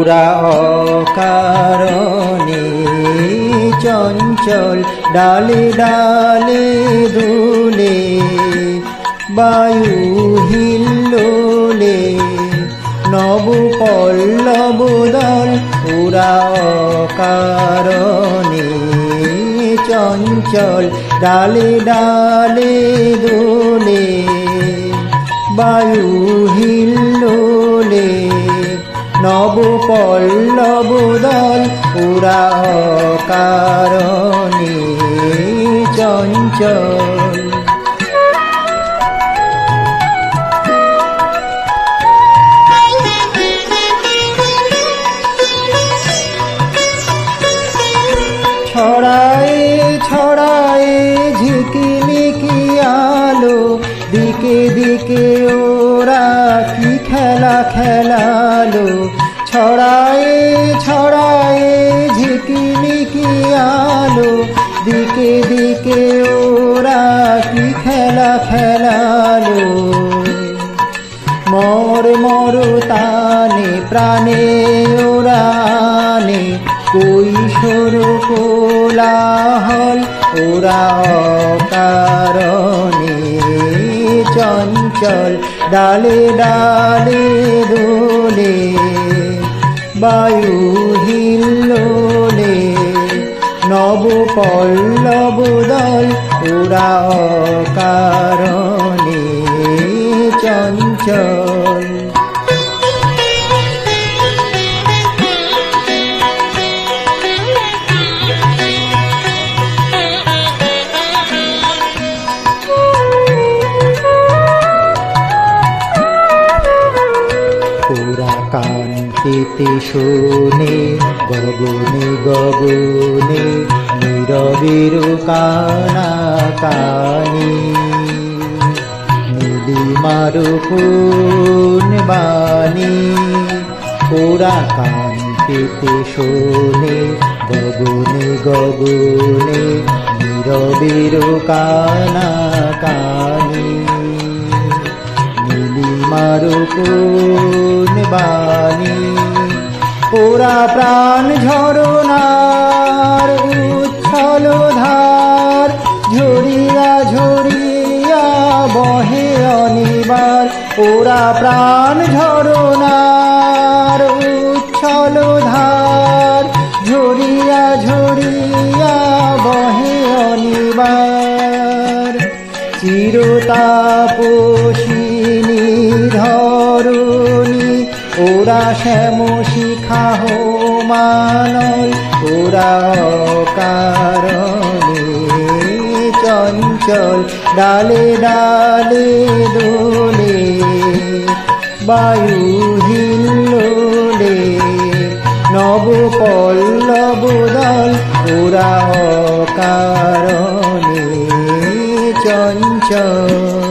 ওরা অকারণে চঞ্চল ডালে ডালে দুলে, বায়ু হিল্লোলে নব পল্লব দল ওরা অকারণে চঞ্চল ডালে ডালে দোলে, বায়ু হিল্লোলে নব পল্লব দল ওরা কারণে চঞ্চল। ছড়ায় ছড়ায় ঝিকিমিকি আলো, দিকে দিকে ওরা কি খেলা খেলালো খেলা খেলালো মর মর তানে, প্রাণে ওরানে কৈশোর কোলাহল, ওরা কারণে চঞ্চল। ডালে ডালে, দোলে, বায়ু হিল্লোলে। নব পল্লব দল ওরা কারণে চঞ্চল। কান্তিতে শোনে গগনে গগনে নীরবের কানা কানি নীলিমার কোন বাণী ওরা কান্তিতে শোনে, গগনে গগনে নীরবের কানা কানি নীলিমার কোন বাণী ওরা প্রাণ ঝরনার অনিবার ওরা প্রাণ ঝরনার উচ্ছল ধার। ঝরিয়া ঝরিয়া বহে অনিবার। চিরতাপসিনী ধরুণী, ওরা শ্যাম শিখা মানল ওরা কারণে চঞ্চল ডালে ডালে দোলে বায়ু হিল্লোলে নব পল্লব দল ওরা কারণে চঞ্চল।